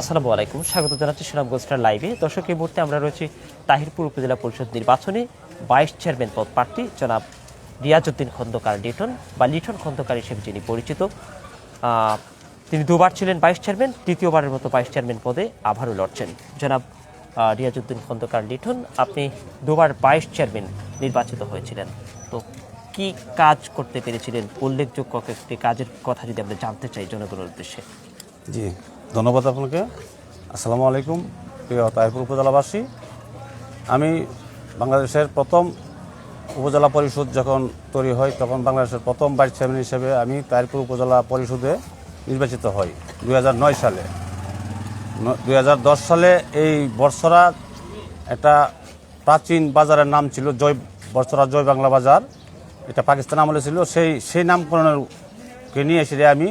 আসসালামু আলাইকুম। স্বাগত জানাচ্ছি সুনামগঞ্জ স্টার লাইভে। দর্শক এই মুহূর্তে আমরা রয়েছি তাহিরপুর উপজেলা পরিষদ নির্বাচনে। ভাইস চেয়ারম্যান পদ প্রার্থী জনাব রিয়াজউদ্দিন খন্দকার লিটন বা লিটন খন্দকার হিসেবে যিনি পরিচিত তিনি দুবার ছিলেন ভাইস চেয়ারম্যান তৃতীয়বারের মতো ভাইস চেয়ারম্যান পদে আবারও লড়ছেন। জনাব আহ, রিয়াজউদ্দিন খন্দকার লিটন আপনি দুবার ভাইস চেয়ারম্যান নির্বাচিত হয়েছিলেন। তো কি কাজ করতে পেরেছিলেন? উল্লেখযোগ্য একটি কাজের কথা যদি আমরা জানতে চাই জনগণের উদ্দেশ্যে। জি। ধন্যবাদ আপনাকে। আসসালামু আলাইকুম, প্রিয় তাইপুর উপজেলাবাসী। আমি বাংলাদেশের প্রথম উপজেলা পরিষদ যখন তৈরি হয়, তখন বাংলাদেশের প্রথম ভাইস চেয়ারম্যান হিসেবে আমি তাইপুর উপজেলা পরিষদে নির্বাচিত হই দু হাজার নয় সালে। দু হাজার দশ সালে এই বর্ষরা একটা প্রাচীন বাজারের নাম ছিল জয় বর্ষরা জয় বাংলা বাজার। এটা পাকিস্তান আমলে ছিল। সেই সেই নামকরণের নিয়ে এসে আমি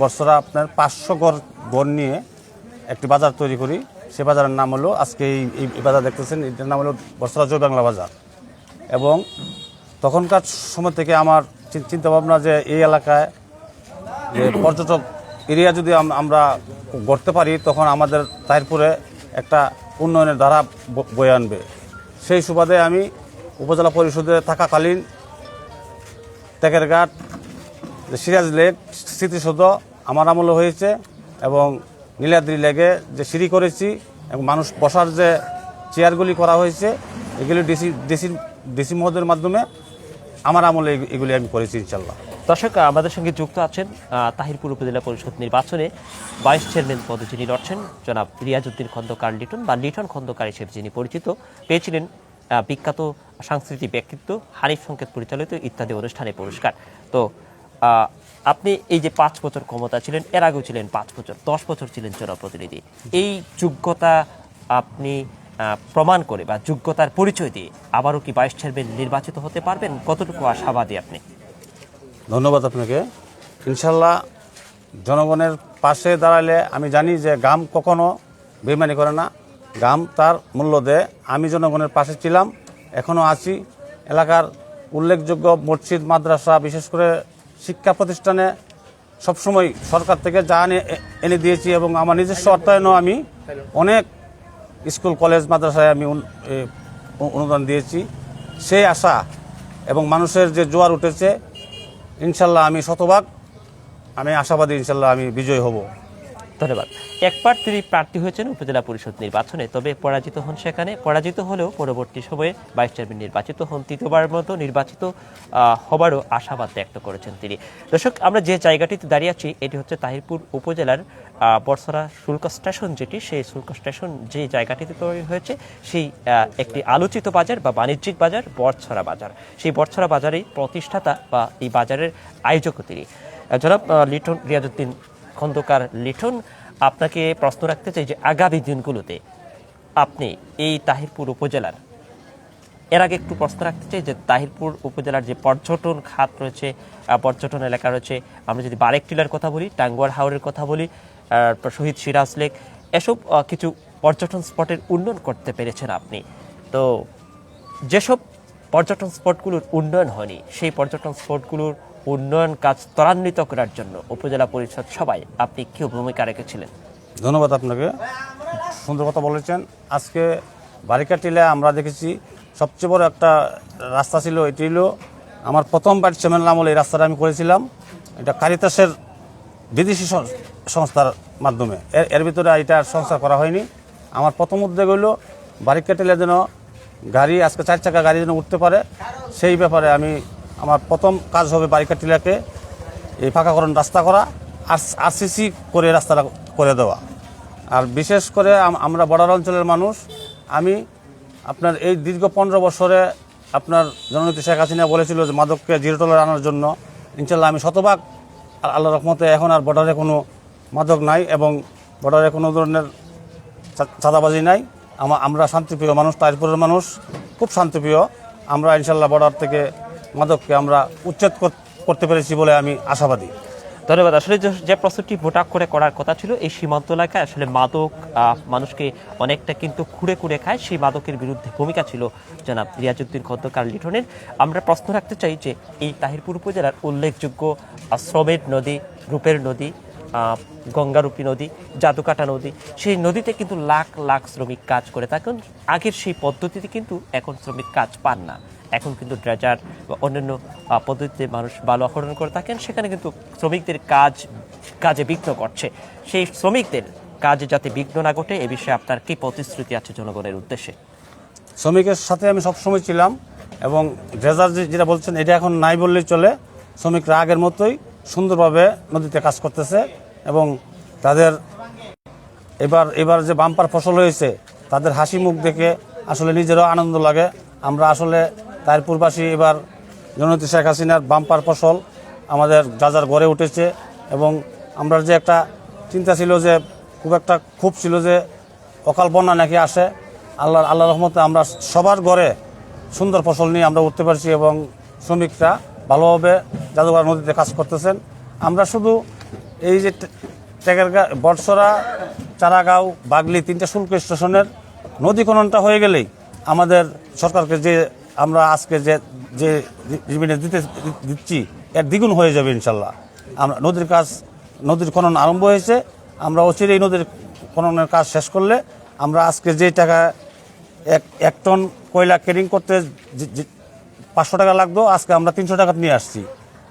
বর্ষরা আপনার পাঁচশো গড় গড় নিয়ে একটি বাজার তৈরি করি। সে বাজারের নাম হলো, আজকে এই, এই- বাজার দেখতেছেন, এটার নাম হলো বর্ষরা বাংলা বাজার। এবং তখনকার সময় থেকে আমার চি- চিন্তা ভাবনা যে এই এলাকায় যে পর্যটক এরিয়া যদি আমরা গড়তে পারি, তখন আমাদের তাইরপুরে একটা উন্নয়নের ধারা বয়ে আনবে। সেই সুবাদে আমি উপজেলা পরিষদে থাকাকালীন টেকেরঘাট সিরাজ লেক, স্মৃতিসৌধ আমার আমলে হয়েছে। এবং নীলাদ্রি লেগে যে সিঁড়ি করেছি এবং মানুষ বসার যে চেয়ারগুলি করা হয়েছে, এগুলি ডিসি ডিসি ডিসি মহোদয়ের মাধ্যমে আমার আমলে এগুলি আমি করেছি ইনশাল্লাহ দর্শক, আমাদের সঙ্গে যুক্ত আছেন তাহিরপুর উপজেলা পরিষদ নির্বাচনে ভাইস চেয়ারম্যান পদে যিনি লড়ছেন, জনাব রিয়াজউদ্দিন খন্দকার লিটন বা লিটন খন্দকার হিসেবে যিনি পরিচিত, পেয়েছিলেন বিখ্যাত সাংস্কৃতিক ব্যক্তিত্ব হানিফ সংকেত পরিচালিত ইত্যাদি অনুষ্ঠানে পুরস্কার। তো আপনি এই যে পাঁচ বছর ক্ষমতা ছিলেন, এর আগেও ছিলেন পাঁচ বছর, দশ বছর ছিলেন জনপ্রতিনিধি এই যোগ্যতা আপনি প্রমাণ করে বা যোগ্যতার পরিচয় দিয়ে আবারও কি ভাইস চেয়ারম্যান নির্বাচিত হতে পারবেন? কতটুকু আশাবাদী আপনি? ধন্যবাদ আপনাকে। ইনশাল্লাহ জনগণের পাশে দাঁড়ালে আমি জানি যে গাম কখনো বেমানি করে না। গাম তার মূল্য দেয়। আমি জনগণের পাশে ছিলাম এখনও আছি। এলাকার উল্লেখযোগ্য মসজিদ, মাদ্রাসা, বিশেষ করে শিক্ষা প্রতিষ্ঠানে সবসময় সরকার থেকে যা এনে দিয়েছি এবং আমার নিজস্ব অর্থায়নও আমি অনেক স্কুল, কলেজ, মাদ্রাসায় আমি অনুদান দিয়েছি। সেই আশা এবং মানুষের যে জোয়ার উঠেছে, ইনশাল্লাহ আমি শতভাগ, আমি আশাবাদী ইনশাল্লাহ আমি বিজয়ী হব। ধন্যবাদ। একবার তিনি প্রার্থী হয়েছেন উপজেলা পরিষদ নির্বাচনে, তবে পরাজিত হন সেখানে। পরাজিত হলেও পরবর্তী সময়ে ভাইস চেয়ারম্যান নির্বাচিত হন। তৃতীয়বারের মতো নির্বাচিত হবারও আশাবাদ ব্যক্ত করেছেন তিনি। দর্শক, আমরা যে জায়গাটিতে দাঁড়িয়ে আছি, এটি হচ্ছে তাহিরপুর উপজেলার বর্ষরা শুল্ক স্টেশন যেটি। সেই শুল্ক স্টেশন যে জায়গাটিতে তৈরি হয়েছে, সেই একটি আলোচিত বাজার বা বাণিজ্যিক বাজার বর্ষরা বাজার। সেই বর্ষরা বাজারেই প্রতিষ্ঠাতা বা এই বাজারের আয়োজকও তিনি। জনাব লিটন রিয়াজউদ্দিন খন্দকার লিটন, আপনাকে প্রশ্ন রাখতে চাই যে আগামী দিনগুলোতে আপনি এই তাহিরপুর উপজেলার, এর আগে একটু প্রশ্ন রাখতে চাই যে তাহিরপুর উপজেলার যে পর্যটন খাত রয়েছে পর্যটন এলাকা রয়েছে, আমরা যদি বারেক টিলার কথা বলি, টাঙ্গুয়ার হাওরের কথা বলি শহীদ সিরাজ লেক, এসব কিছু পর্যটন স্পটের উন্নয়ন করতে পেরেছেন আপনি। তো যেসব পর্যটন স্পটগুলোর উন্নয়ন হয়নি, সেই পর্যটন স্পটগুলোর উন্নয়ন কাজ ত্বরান্বিত করার জন্য উপজেলা পরিষদ সবাই আপনি কি ভূমিকা রেখেছিলেন? ধন্যবাদ আপনাকে। সুন্দর কথা বলেছেন। আজকে বারিকাটিলে আমরা দেখেছি, সবচেয়ে বড় একটা রাস্তা ছিল, এটি হলো আমার প্রথম বাইট চেমেন আমলে এই রাস্তাটা আমি করেছিলাম। এটা কারিতাসের বিদেশি সংস্থার মাধ্যমে। এর এর ভিতরে এটা সংস্থা করা হয়নি। আমার প্রথম উদ্যোগ হলো বারিকাটিলে যেন গাড়ি, আজকে চার চাকা গাড়ি যেন উঠতে পারে, সেই ব্যাপারে আমি আমার প্রথম কাজ হবে বারিকাটিলাকে এই পাকাকরণ রাস্তা করা, আর আরসিসি করে রাস্তাটা করে দেওয়া। আর বিশেষ করে আমরা বর্ডার অঞ্চলের মানুষ, আমি আপনার এই দীর্ঘ পনেরো বছরে আপনার জননেত্রী শেখ হাসিনা বলেছিল যে মাদককে জিরো টলার আনার জন্য। ইনশাল্লাহ আমি শতভাগ আল্লাহ রহমতে এখন আর বর্ডারে কোনো মাদক নাই এবং বর্ডারে কোনো ধরনের চাঁদাবাজি নাই। আমা, আমরা শান্তিপ্রিয় মানুষ, তাজপুরের মানুষ, খুব শান্তিপ্রিয়। আমরা ইনশাল্লাহ বর্ডার থেকে মাদককে আমরা উচ্ছেদ করতে পেরেছি বলে আমি আশাবাদী। ধন্যবাদ। আসলে যে- প্রস্তুতি ভোটাক করে করার কথা ছিল, এই সীমান্ত এলাকায় আসলে মাদক মানুষকে অনেকটা কিন্তু খুঁড়ে খুঁড়ে খায়। সেই মাদকের বিরুদ্ধে ভূমিকা ছিল জনাব রিয়াজউদ্দিন খন্দকার লিটনের। আমরা প্রশ্ন রাখতে চাই যে, এই তাহিরপুর উপজেলার উল্লেখযোগ্য শ্রমের নদী, রূপের নদী গঙ্গারূপী নদী, জাদুকাটা নদী, সেই নদীতে কিন্তু লাখ লাখ শ্রমিক কাজ করে থাকেন আগের সেই পদ্ধতিতে কিন্তু এখন শ্রমিক কাজ পান না। এখন কিন্তু ড্রেজার বা অন্যান্য পদ্ধতিতে মানুষ বালু আহরণ করে থাকেন। সেখানে কিন্তু শ্রমিকদের কাজ, কাজে বিঘ্ন করছে সেই শ্রমিকদের কাজে যাতে বিঘ্ন না ঘটে, এ বিষয়ে আপনার কি প্রতিশ্রুতি আছে জনগণের উদ্দেশ্যে? শ্রমিকের সাথে আমি সবসময় ছিলাম এবং ড্রেজার যেটা বলছেন, এটা এখন নাই বললেই চলে। শ্রমিকরা আগের মতোই সুন্দরভাবে নদীতে কাজ করতেছে। এবং তাদের এবার এবার যে বাম্পার ফসল হয়েছে, তাদের হাসি মুখ দেখে আসলে নিজেরও আনন্দ লাগে। আমরা আসলে তার তারপুরবাসী এবার জননেত্রী শেখ হাসিনার বাম্পার ফসল আমাদের যাজার গড়ে উঠেছে এবং আমরা যে একটা চিন্তা ছিল যে, খুব একটা খুব ছিল যে, অকাল বন্যা নাকি আসে। আল্লাহ আল্লাহ রহমতে আমরা সবার ঘরে সুন্দর ফসল নিয়ে আমরা উঠতে পারছি এবং শ্রমিকরা ভালোভাবে জাদুঘর নদীতে কাজ করতেছেন। আমরা শুধু এই যে টে- টেকেরগা বটসরা, চারাগাঁও, বাগলি তিনটা শুল্ক স্টেশনের নদী খননটা হয়ে গেলেই আমাদের সরকারকে যে আমরা আজকে যে যে রিভিনিউ দিতে, দিচ্ছি, এর দ্বিগুণ হয়ে যাবে ইনশাল্লাহ। আমরা নদীর কাজ, নদীর খনন আরম্ভ হয়েছে, আমরা অচিরেই নদীর খননের কাজ শেষ করলে আমরা আজকে যে টাকা এক এক টন কয়লা কেরিং করতে পাঁচশো টাকা লাগতো, আজকে আমরা তিনশো টাকা নিয়ে আসছি।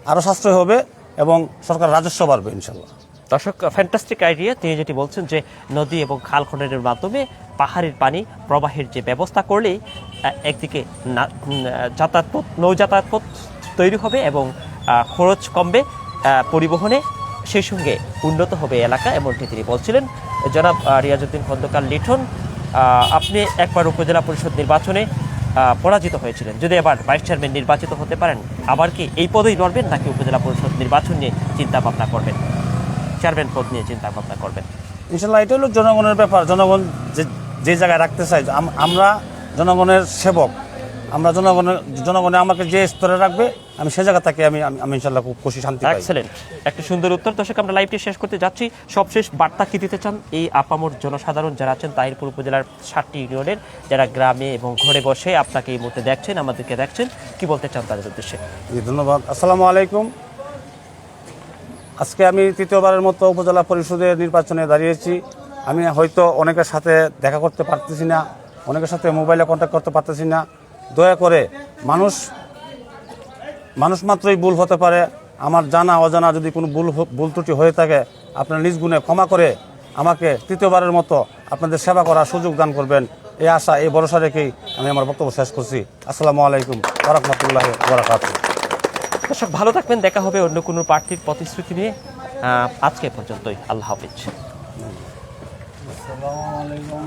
আরও সাশ্রয় হবে এবং সরকার রাজস্ব বাড়বে ইনশাল্লাহ দর্শক ফ্যান্টাস্টিক আইডিয়া তিনি যেটি বলছেন যে নদী এবং খাল খননের মাধ্যমে পাহাড়ের পানি প্রবাহের যে ব্যবস্থা করলেই একদিকে যাতায়াত পথ নৌ যাতায়াত পথ তৈরি হবে এবং খরচ কমবে পরিবহনে সেই সঙ্গে উন্নত হবে এলাকা এমনটি তিনি বলছিলেন। জনাব আহ, রিয়াজউদ্দিন খন্দকার লিঠন আপনি একবার উপজেলা পরিষদ নির্বাচনে পরাজিত হয়েছিলেন। যদি এবার ভাইস চেয়ারম্যান নির্বাচিত হতে পারেন, আবার কি এই পদেই লড়বেন নাকি উপজেলা পরিষদ নির্বাচন নিয়ে চিন্তা ভাবনা করবেন? চেয়ারম্যান পদ নিয়ে চিন্তা ভাবনা করবেন। ইনশাল্লাহ এটা হলো জনগণের ব্যাপার। জনগণ যে যে জায়গায় রাখতে চাই আম- আমরা জনগণের সেবক। আমরা জনগণের জনগণে আমাকে যে স্তরে রাখবে আমি সে জায়গা থেকে আমি আমি- ইনশাল্লাহ খুব খুশি শান্তি এক্সেলেন্ট একটা সুন্দর উত্তর। দর্শক আমরা লাইভটি শেষ করতে যাচ্ছি। সবশেষ বার্তা কি দিতে চান? এই আপামর জনসাধারণ যারা আছেন তাহিরপুর উপজেলার ষাটটি ইউনিয়নের যারা গ্রামে এবং ঘরে বসে আপনাকে এই মুহূর্তে দেখছেন আমাদেরকে দেখছেন কি বলতে চান তাদের উদ্দেশ্যে? ধন্যবাদ। আসসালামু আলাইকুম। আজকে আমি তৃতীয়বারের মতো উপজেলা পরিষদের নির্বাচনে দাঁড়িয়েছি। আমি হয়তো অনেকের সাথে দেখা করতে পারতেছি না অনেকের সাথে মোবাইলে কন্ট্যাক্ট করতে পারতেছি না। দয়া করে মানুষ মানুষ মাত্রই ভুল হতে পারে। আমার জানা অজানা যদি কোনো ভুল ভুল ত্রুটি হয়ে থাকে আপনার নিজ গুণে ক্ষমা করে আমাকে তৃতীয়বারের মতো আপনাদের সেবা করার সুযোগ দান করবেন। এই আশা এই ভরসা রেখেই আমি আমার বক্তব্য শেষ করছি। আসসালামু আলাইকুম ওরহমতুল্লাহ বরাকাতুহ দর্শক ভালো থাকবেন। দেখা হবে অন্য কোনো প্রার্থীর প্রতিশ্রুতি নিয়ে। আজকে পর্যন্তই। আল্লাহ হাফিজ। আসসালামু আলাইকুম